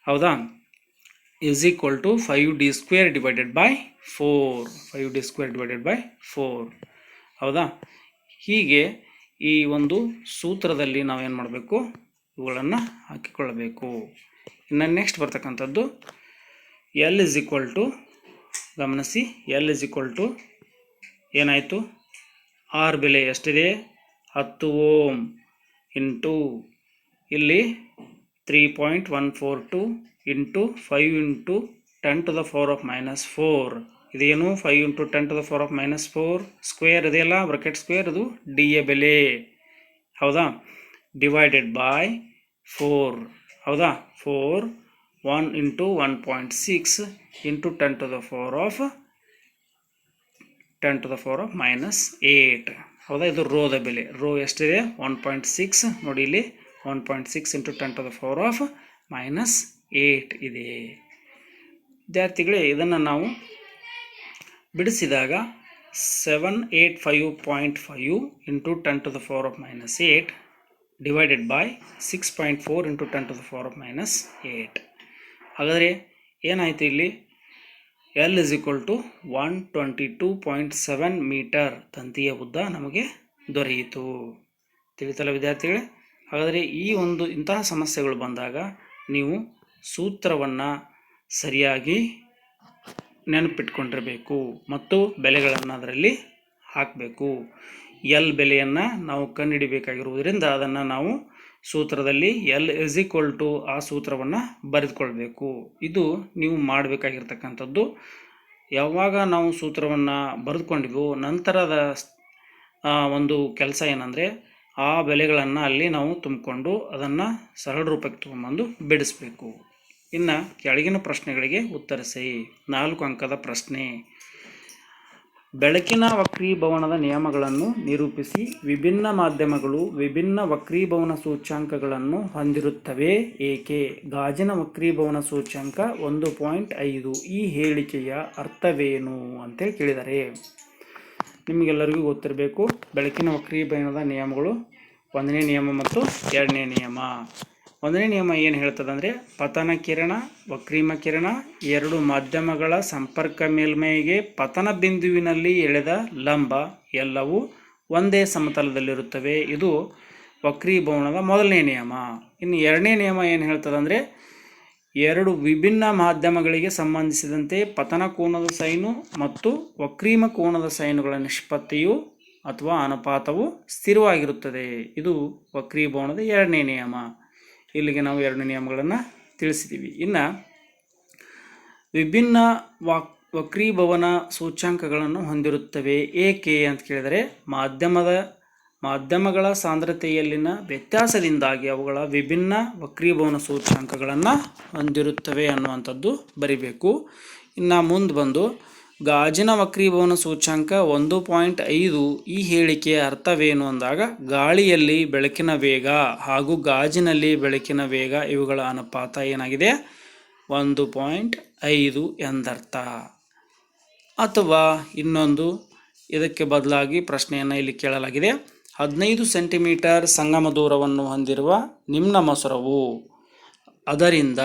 ಹೌದಾ? Is equal to five D square divided by four five D square divided by four ಹೌದಾ? ಹೀಗೆ ಈ ಒಂದು ಸೂತ್ರದಲ್ಲಿ ನಾವೇನು ಮಾಡಬೇಕು? ಇವುಗಳನ್ನು ಹಾಕಿಕೊಳ್ಳಬೇಕು. ಇನ್ನು ನೆಕ್ಸ್ಟ್ ಬರ್ತಕ್ಕಂಥದ್ದು ಎಲ್ ಇಸ್ ಈಕ್ವಲ್ ಟು ಗಮನಿಸಿ ಎಲ್ ಇಸ್ ಈಕ್ವಲ್ ಟು ಏನಾಯಿತು? ಆರ್ ಬೆಲೆ ಎಷ್ಟಿದೆ? ಹತ್ತು ಓಮ್ ಇಂಟು ಇಲ್ಲಿ three point one four two into five into ten to the four of minus four ಇದೇನು? Five into ten to the four of minus four square ಇದೆಯಲ್ಲ? Bracket square ಅದು D A ಬೆಲೆ. ಹೌದಾ? Divided by four ಹೌದಾ? Four one into one point six into ten to the four of ten to the four of minus eight ಹೌದಾ? ಇದು ರೋದ ಬೆಲೆ. Rho ಎಷ್ಟಿದೆ? One point six ನೋಡಿ ಇಲ್ಲಿ one point six into ten to the four of minus eight ಇದೆ. ವಿದ್ಯಾರ್ಥಿಗಳೇ, ಇದನ್ನು ನಾವು ಬಿಡಿಸಿದಾಗ seven eight five point five into ten to the four of minus eight divided by six point four into ten to the four minus eight ಹಾಗಾದರೆ ಏನಾಯಿತು ಇಲ್ಲಿ? L is equal to one twenty two point seven metre ತಂತಿಯ ಉದ್ದ ನಮಗೆ ದೊರೆಯಿತು. ತಿಳಿತಲ್ಲ ವಿದ್ಯಾರ್ಥಿಗಳೇ? ಹಾಗಾದರೆ ಈ ಒಂದು ಇಂತಹ ಸಮಸ್ಯೆಗಳು ಬಂದಾಗ ನೀವು ಸೂತ್ರವನ್ನು ಸರಿಯಾಗಿ ನೆನಪಿಟ್ಕೊಂಡಿರಬೇಕು ಮತ್ತು ಬೆಲೆಗಳನ್ನು ಅದರಲ್ಲಿ ಹಾಕಬೇಕು. ಎಲ್ ಬೆಲೆಯನ್ನು ನಾವು ಕಂಡುಹಿಡಿಬೇಕಾಗಿರುವುದರಿಂದ ಅದನ್ನು ನಾವು ಸೂತ್ರದಲ್ಲಿ ಎಲ್ ಇಸ್ ಈಕ್ವಲ್ ಟು ಆ ಸೂತ್ರವನ್ನು ಬರೆದುಕೊಳ್ಬೇಕು. ಇದು ನೀವು ಮಾಡಬೇಕಾಗಿರ್ತಕ್ಕಂಥದ್ದು. ಯಾವಾಗ ನಾವು ಸೂತ್ರವನ್ನು ಬರೆದುಕೊಂಡಿವೋ ನಂತರದ ಒಂದು ಕೆಲಸ ಏನಂದರೆ ಆ ಬೆಲೆಗಳನ್ನು ಅಲ್ಲಿ ನಾವು ತುಂಬಿಕೊಂಡು ಅದನ್ನು ಸರಳ ರೂಪಕ್ಕೆ ತೊಗೊಂಬಂದು ಬಿಡಿಸ್ಬೇಕು. ಇನ್ನು ಕೆಳಗಿನ ಪ್ರಶ್ನೆಗಳಿಗೆ ಉತ್ತರಿಸಿ. ನಾಲ್ಕು ಅಂಕದ ಪ್ರಶ್ನೆ. ಬೆಳಕಿನ ವಕ್ರೀಭವನದ ನಿಯಮಗಳನ್ನು ನಿರೂಪಿಸಿ ವಿಭಿನ್ನ ಮಾಧ್ಯಮಗಳು ವಿಭಿನ್ನ ವಕ್ರೀಭವನ ಸೂಚ್ಯಾಂಕಗಳನ್ನು ಹೊಂದಿರುತ್ತವೆ. ಏಕೆ? ಗಾಜಿನ ವಕ್ರೀಭವನ ಸೂಚ್ಯಂಕ ಒಂದು ಪಾಯಿಂಟ್ ಐದು. ಈ ಹೇಳಿಕೆಯ ಅರ್ಥವೇನು ಅಂತೇಳಿ ಕೇಳಿದರೆ, ನಿಮಗೆಲ್ಲರಿಗೂ ಗೊತ್ತಿರಬೇಕು, ಬೆಳಕಿನ ವಕ್ರೀಭವನದ ನಿಯಮಗಳು ಒಂದನೇ ನಿಯಮ ಮತ್ತು ಎರಡನೇ ನಿಯಮ. ಒಂದನೇ ನಿಯಮ ಏನು ಹೇಳ್ತದೆ ಅಂದರೆ ಪತನ ಕಿರಣ, ವಕ್ರೀಮ ಕಿರಣ, ಎರಡು ಮಾಧ್ಯಮಗಳ ಸಂಪರ್ಕ ಮೇಲ್ಮೈಗೆ ಪತನ ಬಿಂದುವಿನಲ್ಲಿ ಎಳೆದ ಲಂಬ ಎಲ್ಲವೂ ಒಂದೇ ಸಮತಲದಲ್ಲಿರುತ್ತವೆ. ಇದು ವಕ್ರೀಭವನದ ಮೊದಲನೇ ನಿಯಮ. ಇನ್ನು ಎರಡನೇ ನಿಯಮ ಏನು ಹೇಳ್ತದೆ ಅಂದರೆ ಎರಡು ವಿಭಿನ್ನ ಮಾಧ್ಯಮಗಳಿಗೆ ಸಂಬಂಧಿಸಿದಂತೆ ಪತನ ಕೋನದ ಸೈನು ಮತ್ತು ವಕ್ರೀಮ ಕೋನದ ಸೈನುಗಳ ನಿಷ್ಪತ್ತಿಯು ಅಥವಾ ಅನುಪಾತವು ಸ್ಥಿರವಾಗಿರುತ್ತದೆ. ಇದು ವಕ್ರೀಭವನದ ಎರಡನೇ ನಿಯಮ. ಇಲ್ಲಿಗೆ ನಾವು ಎರಡು ನಿಯಮಗಳನ್ನು ತಿಳಿಸಿದ್ದೀವಿ ಇನ್ನು ವಿಭಿನ್ನ ವಾಕ್, ವಕ್ರೀಭವನ ಸೂಚ್ಯಾಂಕಗಳನ್ನು ಹೊಂದಿರುತ್ತವೆ. ಏಕೆ ಅಂತ ಕೇಳಿದರೆ, ಮಾಧ್ಯಮದ, ಮಾಧ್ಯಮಗಳ ಸಾಂದ್ರತೆಯಲ್ಲಿನ ವ್ಯತ್ಯಾಸದಿಂದಾಗಿ ಅವುಗಳ ವಿಭಿನ್ನ ವಕ್ರೀಭವನ ಸೂಚ್ಯಾಂಕಗಳನ್ನು ಹೊಂದಿರುತ್ತವೆ ಅನ್ನುವಂಥದ್ದು ಬರಿಬೇಕು. ಇನ್ನು ಮುಂದೆ ಬಂದು ಗಾಜಿನ ವಕ್ರೀಭವನ ಸೂಚ್ಯಾಂಕ ಒಂದು ಪಾಯಿಂಟ್ ಐದು ಈ ಹೇಳಿಕೆಯ ಅರ್ಥವೇನು ಅಂದಾಗ ಗಾಳಿಯಲ್ಲಿ ಬೆಳಕಿನ ವೇಗ ಹಾಗೂ ಗಾಜಿನಲ್ಲಿ ಬೆಳಕಿನ ವೇಗ ಇವುಗಳ ಅನುಪಾತ ಏನಾಗಿದೆ? ಒಂದು ಪಾಯಿಂಟ್ ಐದು ಎಂದರ್ಥ. ಅಥವಾ ಇನ್ನೊಂದು, ಇದಕ್ಕೆ ಬದಲಾಗಿ ಪ್ರಶ್ನೆಯನ್ನು ಇಲ್ಲಿ ಕೇಳಲಾಗಿದೆ. ಹದಿನೈದು ಸೆಂಟಿಮೀಟರ್ ಸಂಗಮ ದೂರವನ್ನು ಹೊಂದಿರುವ ನಿಮ್ನ ಮೊಸರವು. ಅದರಿಂದ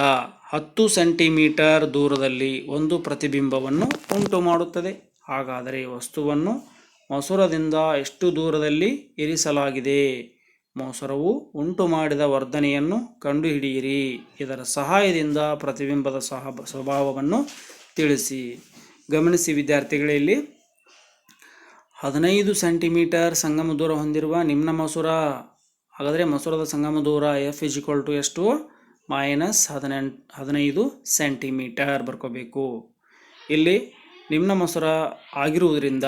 ಹತ್ತು ಸೆಂಟಿಮೀಟರ್ ದೂರದಲ್ಲಿ ಒಂದು ಪ್ರತಿಬಿಂಬವನ್ನು ಉಂಟು ಮಾಡುತ್ತದೆ. ಹಾಗಾದರೆ ವಸ್ತುವನ್ನು ಮಸೂರದಿಂದ ಎಷ್ಟು ದೂರದಲ್ಲಿ ಇರಿಸಲಾಗಿದೆ? ಮಸೂರವು ಉಂಟು ಮಾಡಿದ ವರ್ಧನೆಯನ್ನು ಕಂಡುಹಿಡಿಯಿರಿ. ಇದರ ಸಹಾಯದಿಂದ ಪ್ರತಿಬಿಂಬದ ಸಹ, ಸ್ವಭಾವವನ್ನು ತಿಳಿಸಿ. ಗಮನಿಸಿ ವಿದ್ಯಾರ್ಥಿಗಳೇ, ಇಲ್ಲಿ ಹದಿನೈದು ಸೆಂಟಿಮೀಟರ್ ಸಂಗಮ ದೂರ ಹೊಂದಿರುವ ನಿಮ್ನ ಮಸೂರ. ಹಾಗಾದರೆ ಮಸೂರದ ಸಂಗಮ ದೂರ ಎಫ್ ಇಜಿಕ್ವಲ್ ಟು ಎಷ್ಟು ಮೈನಸ್ ಹದಿನೆಂಟು, ಹದಿನೈದು ಸೆಂಟಿಮೀಟರ್ ಬರ್ಕೋಬೇಕು. ಇಲ್ಲಿ ನಿಮ್ನ ಮೊಸರ ಆಗಿರುವುದರಿಂದ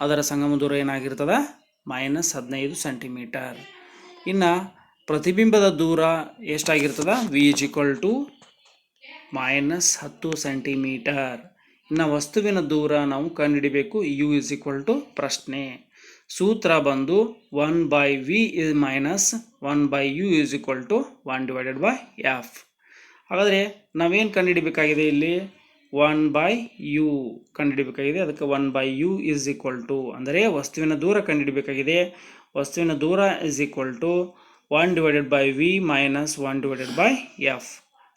ಅದರ ಸಂಗಮ ದೂರ ಏನಾಗಿರ್ತದೆ? ಮೈನಸ್ ಹದಿನೈದು ಸೆಂಟಿಮೀಟರ್. ಇನ್ನು ಪ್ರತಿಬಿಂಬದ ದೂರ ಎಷ್ಟಾಗಿರ್ತದೆ? V is equal to minus ಹತ್ತು ಸೆಂಟಿಮೀಟರ್. ಇನ್ನು ವಸ್ತುವಿನ ದೂರ ನಾವು ಕಂಡುಹಿಡಿಬೇಕು. ಯು ಇಸ್ ಈಕ್ವಲ್ ಟು ಪ್ರಶ್ನೆ. ಸೂತ್ರ ಬಂದು one by V is minus one by U is equal to one divided by F ಹಾಗಾದರೆ ನಾವೇನು ಕಂಡುಹಿಡಿಬೇಕಾಗಿದೆ ಇಲ್ಲಿ? ಒನ್ ಬೈ ಯು ಕಂಡುಹಿಡಿಬೇಕಾಗಿದೆ. ಅದಕ್ಕೆ one by U is equal to ಅಂದರೆ ವಸ್ತುವಿನ ದೂರ ಕಂಡುಹಿಡಿಬೇಕಾಗಿದೆ. ವಸ್ತುವಿನ ದೂರ is equal to one divided by V minus one divided by F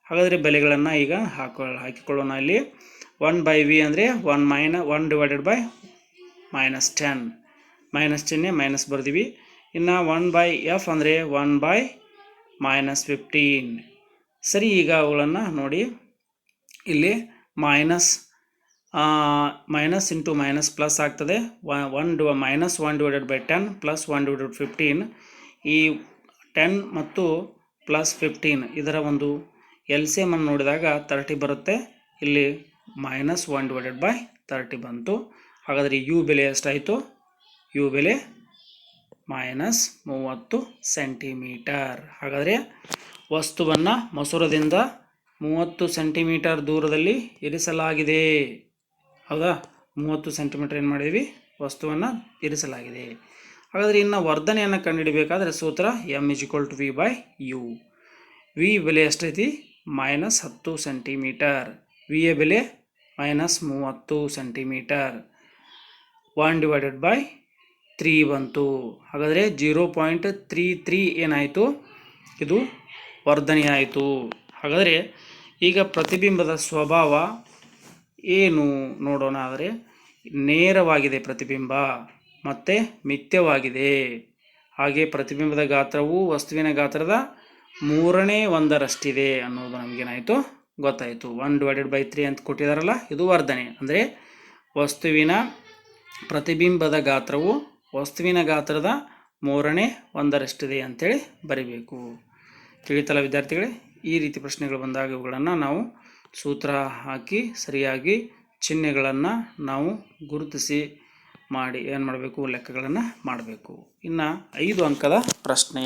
ಹಾಗಾದರೆ ಬೆಲೆಗಳನ್ನು ಈಗ ಹಾಕೊ, ಹಾಕಿಕೊಳ್ಳೋಣ ಇಲ್ಲಿ. ಒನ್ ಬೈ ವಿ ಅಂದರೆ one minus one divided by minus ten minus ಚಿಹ್ನೆ ಮೈನಸ್ ಬರ್ತೀವಿ ಇನ್ನು ಒನ್ ಬೈ ಎಫ್ ಅಂದರೆ ಒನ್ ಬೈ ಮೈನಸ್ ಫಿಫ್ಟೀನ್ ಸರಿ, ಈಗ ಅವುಗಳನ್ನು ನೋಡಿ. ಇಲ್ಲಿ minus minus into minus plus ಆಗ್ತದೆ. One divided minus one divided by ten plus one divided fifteen ಈ ಟೆನ್ ಮತ್ತು ಪ್ಲಸ್ ಫಿಫ್ಟೀನ್ ಇದರ ಒಂದು ಎಲ್ ಸಿ ಎಂ ಅನ್ನು ನೋಡಿದಾಗ ತರ್ಟಿ ಬರುತ್ತೆ. ಇಲ್ಲಿ minus one divided by thirty ಬಂತು. ಹಾಗಾದರೆ ಯು ಬೆಲೆ ಎಷ್ಟಾಯಿತು? ಯು ಬೆಲೆ ಮೈನಸ್ ಮೂವತ್ತು ಸೆಂಟಿಮೀಟರ್. ಹಾಗಾದರೆ ವಸ್ತುವನ್ನು ಮಸೂರದಿಂದ ಮೂವತ್ತು ಸೆಂಟಿಮೀಟರ್ ದೂರದಲ್ಲಿ ಇರಿಸಲಾಗಿದೆ. ಹೌದಾ? ಮೂವತ್ತು ಸೆಂಟಿಮೀಟರ್ ಏನು ಮಾಡಿದ್ವಿ? ವಸ್ತುವನ್ನು ಇರಿಸಲಾಗಿದೆ. ಹಾಗಾದರೆ ಇನ್ನು ವರ್ಧನೆಯನ್ನು ಕಂಡುಹಿಡಿಬೇಕಾದ್ರೆ ಸೂತ್ರ M is equal to V by U V ಬೆಲೆ ಎಷ್ಟೈತಿ? ಮೈನಸ್ ಹತ್ತು ಸೆಂಟಿಮೀಟರ್. ವಿಯ ಬೆಲೆ ಮೈನಸ್ ಮೂವತ್ತು centimetre. One divided by three ಬಂತು. ಹಾಗಾದರೆ ಜೀರೋ ಪಾಯಿಂಟ್ ತ್ರೀ ತ್ರೀ ಏನಾಯಿತು? ಇದು ವರ್ಧನೆ ಆಯಿತು. ಹಾಗಾದರೆ ಈಗ ಪ್ರತಿಬಿಂಬದ ಸ್ವಭಾವ ಏನು ನೋಡೋಣ ಆದರೆ ನೇರವಾಗಿದೆ ಪ್ರತಿಬಿಂಬ, ಮತ್ತು ಮಿಥ್ಯವಾಗಿದೆ ಹಾಗೆ ಪ್ರತಿಬಿಂಬದ ಗಾತ್ರವು ವಸ್ತುವಿನ ಗಾತ್ರದ ಮೂರನೇ ಒಂದರಷ್ಟಿದೆ ಅನ್ನೋದು ನಮಗೇನಾಯಿತು ಗೊತ್ತಾಯಿತು. ಒನ್ ಡಿವೈಡೆಡ್ ಬೈ ತ್ರೀ ಅಂತ ಕೊಟ್ಟಿದಾರಲ್ಲ, ಇದು ವರ್ಧನೆ. ಅಂದರೆ ವಸ್ತುವಿನ ಪ್ರತಿಬಿಂಬದ ಗಾತ್ರವು ವಸ್ತುವಿನ ಗಾತ್ರದ ಮೂರನೇ ಒಂದರಷ್ಟಿದೆ ಅಂಥೇಳಿ ಬರೀಬೇಕು. ತಿಳಿತಲ್ಲ ವಿದ್ಯಾರ್ಥಿಗಳೇ, ಈ ರೀತಿ ಪ್ರಶ್ನೆಗಳು ಬಂದಾಗ ಇವುಗಳನ್ನು ನಾವು ಸೂತ್ರ ಹಾಕಿ, ಸರಿಯಾಗಿ ಚಿಹ್ನೆಗಳನ್ನು ನಾವು ಗುರುತಿಸಿ ಮಾಡಿ ಏನು ಮಾಡಬೇಕು, ಲೆಕ್ಕಗಳನ್ನು ಮಾಡಬೇಕು. ಇನ್ನು ಐದು ಅಂಕದ ಪ್ರಶ್ನೆ.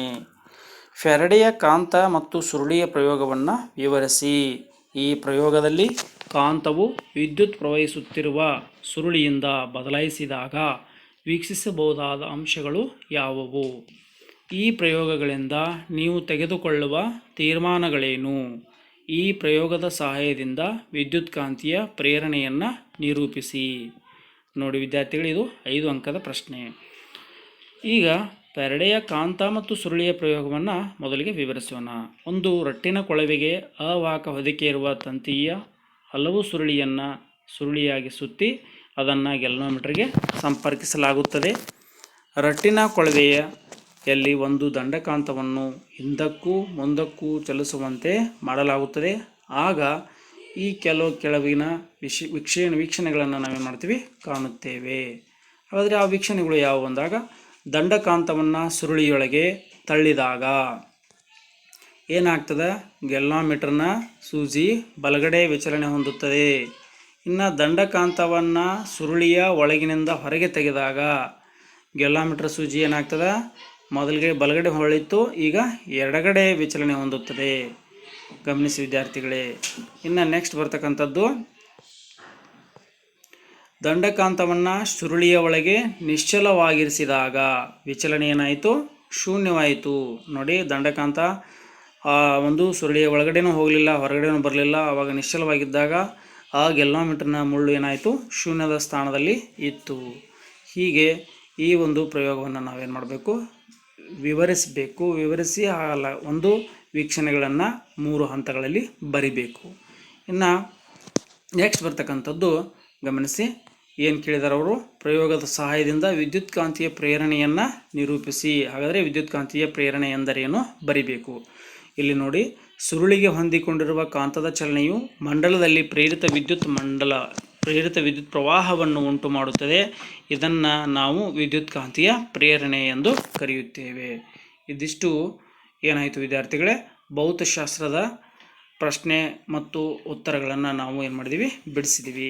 ಫೆರಡೆಯ ಕಾಂತ ಮತ್ತು ಸುರುಳಿಯ ಪ್ರಯೋಗವನ್ನು ವಿವರಿಸಿ. ಈ ಪ್ರಯೋಗದಲ್ಲಿ ಕಾಂತವು ವಿದ್ಯುತ್ ಪ್ರವಹಿಸುತ್ತಿರುವ ಸುರುಳಿಯಿಂದ ಬದಲಾಯಿಸಿದಾಗ ವೀಕ್ಷಿಸಬಹುದಾದ ಅಂಶಗಳು ಯಾವುವು? ಈ ಪ್ರಯೋಗಗಳಿಂದ ನೀವು ತೆಗೆದುಕೊಳ್ಳುವ ತೀರ್ಮಾನಗಳೇನು? ಈ ಪ್ರಯೋಗದ ಸಹಾಯದಿಂದ ವಿದ್ಯುತ್ಕಾಂತೀಯ ಪ್ರೇರಣೆಯನ್ನು ನಿರೂಪಿಸಿ. ನೋಡಿ ವಿದ್ಯಾರ್ಥಿಗಳು, ಇದು ಐದು ಅಂಕದ ಪ್ರಶ್ನೆ. ಈಗ ಪೆರಡೆಯ ಕಾಂತ ಮತ್ತು ಸುರುಳಿಯ ಪ್ರಯೋಗವನ್ನು ಮೊದಲಿಗೆ ವಿವರಿಸೋಣ. ಒಂದು ರಟ್ಟಿನ ಕೊಳವೆಗೆ ಅವಾಹಕ ಹೊದಿಕೆ ಇರುವ ತಂತಿಯ ಹಲವು ಸುರುಳಿಯನ್ನು ಸುರುಳಿಯಾಗಿ ಸುತ್ತಿ ಅದನ್ನು ಗೆಲ್ನೋಮೀಟ್ರಿಗೆ ಸಂಪರ್ಕಿಸಲಾಗುತ್ತದೆ. ರಟ್ಟಿನ ಕೊಳವೆಯ ಯಲ್ಲಿ ಒಂದು ದಂಡಕಾಂತವನ್ನು ಹಿಂದಕ್ಕೂ ಮುಂದಕ್ಕೂ ಚಲಿಸುವಂತೆ ಮಾಡಲಾಗುತ್ತದೆ. ಆಗ ಈ ಕೆಲವು ಕೆಳವಿನ ವಿಶ್, ವೀಕ್ಷಣೆ, ವೀಕ್ಷಣೆಗಳನ್ನು ನಾವೇನು ಮಾಡ್ತೀವಿ? ಕಾಣುತ್ತೇವೆ. ಹಾಗಾದರೆ ಆ ವೀಕ್ಷಣೆಗಳು ಯಾವುವು ಅಂದಾಗ ದಂಡಕಾಂತವನ್ನು ಸುರುಳಿಯೊಳಗೆ ತಳ್ಳಿದಾಗ. ಏನಾಗ್ತದೆ? ಗೆಲ್ಲಾಮೀಟರ್ನ ಸೂಜಿ ಬಲಗಡೆ ವಿಚಲನೆ ಹೊಂದುತ್ತದೆ. ಇನ್ನು ದಂಡಕಾಂತವನ್ನು ಸುರುಳಿಯ ಒಳಗಿನಿಂದ ಹೊರಗೆ ತೆಗೆದಾಗ ಗೆಲ್ಲಾಮೀಟ್ರ್ ಸೂಜಿ ಏನಾಗ್ತದೆ? ಮೊದಲಿಗೆ ಬಲಗಡೆ ಹೊಳಿತು ಈಗ ಎರಡಗಡೆ ವಿಚಲನೆ ಹೊಂದುತ್ತದೆ. ಗಮನಿಸಿ ವಿದ್ಯಾರ್ಥಿಗಳೇ, ಇನ್ನು ನೆಕ್ಸ್ಟ್ ಬರ್ತಕ್ಕಂಥದ್ದು, ದಂಡಕಾಂತವನ್ನು ಸುರುಳಿಯ ಒಳಗೆ ನಿಶ್ಚಲವಾಗಿರಿಸಿದಾಗ ವಿಚಲನೆ ಏನಾಯಿತು? ಶೂನ್ಯವಾಯಿತು. ನೋಡಿ, ದಂಡಕಾಂತ ಒಂದು ಸುರುಳಿಯ ಒಳಗಡೆನೂ ಹೋಗಲಿಲ್ಲ, ಹೊರಗಡೆನೂ ಬರಲಿಲ್ಲ ಆವಾಗ ನಿಶ್ಚಲವಾಗಿದ್ದಾಗ ಆ ಗೆಲ್ಲೋಮೀಟರ್ನ ಮುಳ್ಳು ಏನಾಯಿತು? ಶೂನ್ಯದ ಸ್ಥಾನದಲ್ಲಿ ಇತ್ತು. ಹೀಗೆ ಈ ಒಂದು ಪ್ರಯೋಗವನ್ನು ನಾವೇನು ಮಾಡಬೇಕು? ವಿವರಿಸಬೇಕು. ವಿವರಿಸಿ ಆ ಒಂದು ವೀಕ್ಷಣೆಗಳನ್ನು ಮೂರು ಹಂತಗಳಲ್ಲಿ ಬರಿಬೇಕು. ಇನ್ನು ನೆಕ್ಸ್ಟ್ ಬರ್ತಕ್ಕಂಥದ್ದು ಗಮನಿಸಿ. ಏನು ಕೇಳಿದಾರೆ ಅವರು? ಪ್ರಯೋಗದ ಸಹಾಯದಿಂದ ವಿದ್ಯುತ್ ಕಾಂತೀಯ ಪ್ರೇರಣೆಯನ್ನು ನಿರೂಪಿಸಿ. ಹಾಗಾದರೆ ವಿದ್ಯುತ್ ಕಾಂತೀಯ ಪ್ರೇರಣೆ ಎಂದರೇನು? ಬರಿಬೇಕು. ಇಲ್ಲಿ ನೋಡಿ. ಸುರುಳಿಗೆ ಹೊಂದಿಕೊಂಡಿರುವ ಕಾಂತದ ಚಲನೆಯು ಮಂಡಲದಲ್ಲಿ ಪ್ರೇರಿತ ವಿದ್ಯುತ್ ಮಂಡಲ, ಪ್ರೇರಿತ ವಿದ್ಯುತ್ ಪ್ರವಾಹವನ್ನು ಉಂಟು ಮಾಡುತ್ತದೆ ಇದನ್ನು ನಾವು ವಿದ್ಯುತ್ ಕಾಂತೀಯ ಪ್ರೇರಣೆ ಎಂದು ಕರೆಯುತ್ತೇವೆ. ಇದಿಷ್ಟು ಏನಾಯಿತು ವಿದ್ಯಾರ್ಥಿಗಳೇ? ಭೌತಶಾಸ್ತ್ರದ ಪ್ರಶ್ನೆ ಮತ್ತು ಉತ್ತರಗಳನ್ನು ನಾವು ಏನು ಮಾಡಿದ್ದೀವಿ ಬಿಡಿಸಿದ್ದೀವಿ